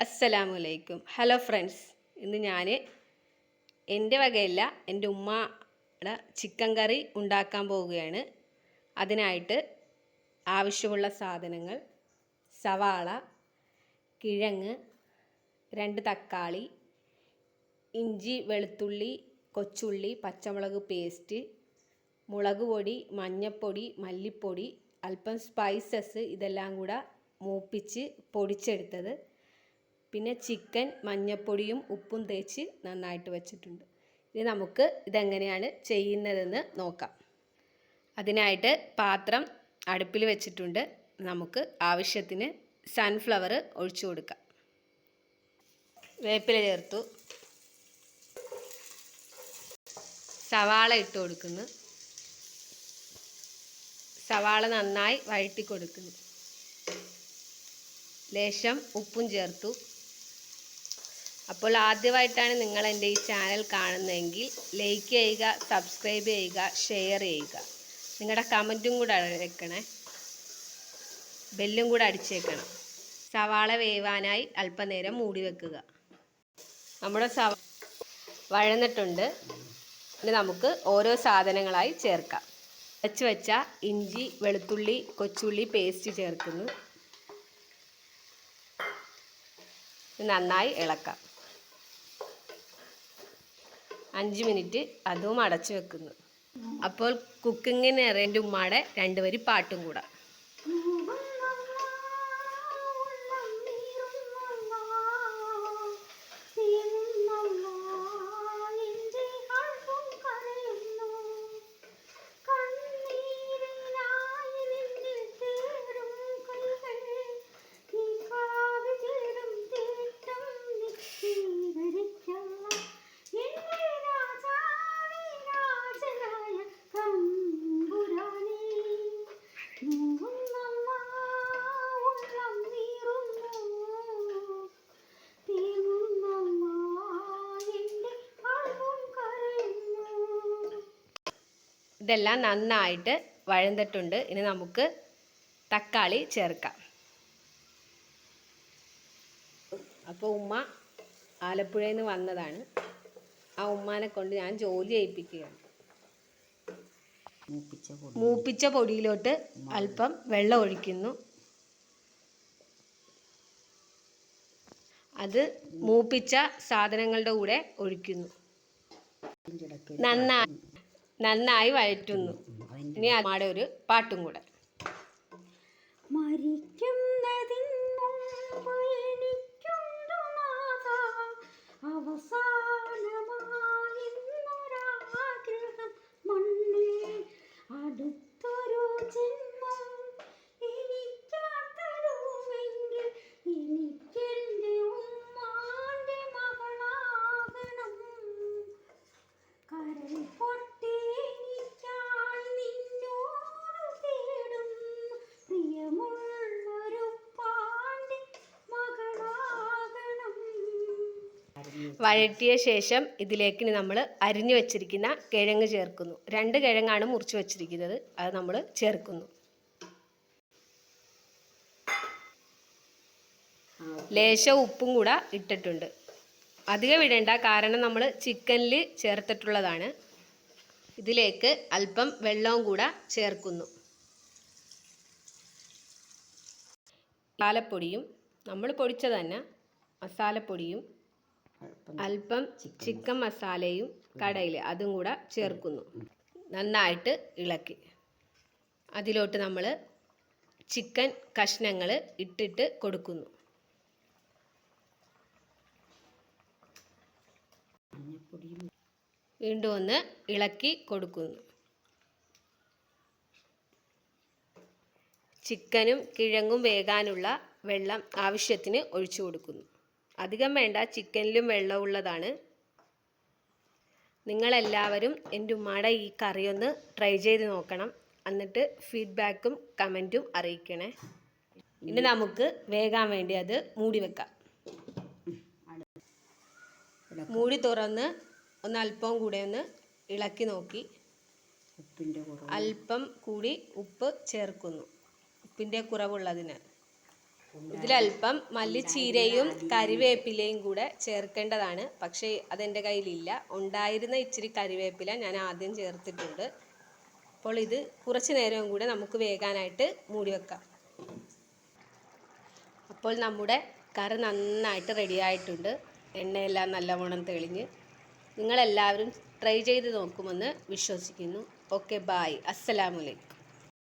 അസ്സലാമലൈക്കും. Hello friends ഇന്ന് ഞാൻ എന്റെ വകയല്ല എന്റെ ഉമ്മയുടെ ചിക്കൻ കറി ഉണ്ടാക്കാൻ പോവുകയാണ്. അതിനായിട്ട് ആവശ്യമുള്ള സാധനങ്ങൾ സവാള കിഴങ്ങ് രണ്ട് തക്കാളി ഇഞ്ചി വെളുത്തുള്ളി കൊച്ചുള്ളി പച്ചമുളക് പേസ്റ്റ് മുളക് പൊടി മഞ്ഞൾപ്പൊടി മല്ലിപ്പൊടി അല്പം സ്പൈസസ് ഇതെല്ലാം കൂടെ മൂപ്പിച്ച് പൊടിച്ചെടുത്തത് പിന്നെ ചിക്കൻ മഞ്ഞപ്പൊടിയും ഉപ്പും തേച്ച് നന്നായിട്ട് വെച്ചിട്ടുണ്ട്. ഇനി നമുക്ക് ഇതെങ്ങനെയാണ് ചെയ്യുന്നതെന്ന് നോക്കാം. അതിനായിട്ട് പാത്രം അടുപ്പിൽ വെച്ചിട്ടുണ്ട്. നമുക്ക് ആവശ്യത്തിന് സൺഫ്ലവർ ഒഴിച്ചു കൊടുക്കാം. വേപ്പില ചേർത്തു. സവാള ഇട്ട് കൊടുക്കുന്നു. സവാള നന്നായി വഴറ്റി കൊടുക്കുന്നു. ലേശം ഉപ്പും ചേർത്തു. അപ്പോൾ ആദ്യമായിട്ടാണ് നിങ്ങൾ എന്റെ ഈ ചാനൽ കാണുന്നതെങ്കിൽ ലൈക്ക് ചെയ്യുക സബ്സ്ക്രൈബ് ചെയ്യുക ഷെയർ ചെയ്യുക. നിങ്ങളുടെ കമന്റും കൂടെ അടയ്ക്കണേ. ബെല്ലും കൂടെ അടിച്ചേക്കണം. സവാള വേവാനായി അല്പനേരം മൂടി വെക്കുക. നമ്മുടെ സവ വഴന്നിട്ടുണ്ട്. ഇനി നമുക്ക് ഓരോ സാധനങ്ങളായി ചേർക്കാം. വെച്ച് വെച്ച ഇഞ്ചി വെളുത്തുള്ളി കൊച്ചുള്ളി പേസ്റ്റ് ചേർക്കുന്നു. നന്നായി ഇളക്കാം. അഞ്ച് മിനിറ്റ് അതും അടച്ചു വെക്കുന്നു. അപ്പോൾ കുക്കിങ്ങിന് എന്റെ ഉമ്മയുടെ രണ്ടുപേരും പാട്ടും കൂടെ. ഇതെല്ലാം നന്നായിട്ട് വഴന്നിട്ടുണ്ട്. ഇനി നമുക്ക് തക്കാളി ചേർക്കാം. അപ്പോൾ ഉമ്മ ആലപ്പുഴയിൽ നിന്ന് വന്നതാണ്. ആ ഉമ്മാനെ കൊണ്ട് ഞാൻ ജോലി ചെയ്യിപ്പിക്കുകയാണ് മൂപ്പിച്ച പൊടിയിലോട്ട് അല്പം വെള്ളം ഒഴിക്കുന്നു. അത് മൂപ്പിച്ച സാധനങ്ങളുടെ കൂടെ ഒഴിക്കുന്നു. നന്നായി നന്നായി വഴറ്റുന്നു. ഇനി അമ്മയുടെ ഒരു പാട്ടും കൂടെ. മരിക്കുന്നതിൻ വഴറ്റിയ ശേഷം ഇതിലേക്ക് നമ്മൾ അരിഞ്ഞു വെച്ചിരിക്കുന്ന കിഴങ്ങ് ചേർക്കുന്നു. രണ്ട് കിഴങ്ങാണ് മുറിച്ച് വെച്ചിരിക്കുന്നത്. അത് നമ്മൾ ചേർക്കുന്നു. ലേശം ഉപ്പും കൂടെ ഇട്ടിട്ടുണ്ട്. അധികം ഇടേണ്ട കാരണം നമ്മൾ ചിക്കനിൽ ചേർത്തിട്ടുള്ളതാണ്. ഇതിലേക്ക് അല്പം വെള്ളവും കൂടെ ചേർക്കുന്നു. മസാലപ്പൊടിയും നമ്മൾ പൊടിച്ചത് തന്നെ മസാലപ്പൊടിയും അല്പം ചിക്കൻ മസാലയും കടയിൽ അതും കൂടെ ചേർക്കുന്നു. നന്നായിട്ട് ഇളക്കി. അതിലോട്ട് നമ്മൾ ചിക്കൻ കഷ്ണങ്ങൾ ഇട്ടിട്ട് കൊടുക്കുന്നു. വീണ്ടും ഒന്ന് ഇളക്കി കൊടുക്കുന്നു. ചിക്കനും കിഴങ്ങും വേകാനുള്ള വെള്ളം ആവശ്യത്തിന് ഒഴിച്ചു കൊടുക്കുന്നു. അധികം വേണ്ട ചിക്കനിലും വെള്ളമുള്ളതാണ് നിങ്ങളെല്ലാവരും എന്റെ ഉമ്മയുടെ ഈ കറിയൊന്ന് ട്രൈ ചെയ്ത് നോക്കണം. എന്നിട്ട് ഫീഡ്ബാക്കും കമന്റും അറിയിക്കണേ. ഇനി നമുക്ക് വേകാൻ വേണ്ടി അത് മൂടി വെക്കാം. മൂടി തുറന്ന് ഒന്ന് അല്പം കൂടെ ഒന്ന് ഇളക്കി നോക്കി. അല്പം കൂടി ഉപ്പ് ചേർക്കുന്നു. ഉപ്പിന്റെ കുറവുള്ളതിന്. ഇതിലല്പം മല്ലിച്ചീരയും കരിവേപ്പിലയും കൂടെ ചേർക്കേണ്ടതാണ്. പക്ഷേ അതെന്റെ കയ്യിലില്ല. ഉണ്ടായിരുന്ന ഇച്ചിരി കരിവേപ്പില ഞാൻ ആദ്യം ചേർത്തിട്ടുണ്ട്. അപ്പോൾ ഇത് കുറച്ച് നേരവും കൂടെ നമുക്ക് വേകാനായിട്ട് മൂടി വെക്കാം. അപ്പോൾ നമ്മുടെ കറി നന്നായിട്ട് റെഡി ആയിട്ടുണ്ട്. എണ്ണയെല്ലാം നല്ലവണ്ണം തെളിഞ്ഞ്. നിങ്ങളെല്ലാവരും ട്രൈ ചെയ്ത് നോക്കുമെന്ന് വിശ്വസിക്കുന്നു. ഓക്കെ ബായ് അസ്സലാമലൈക്കും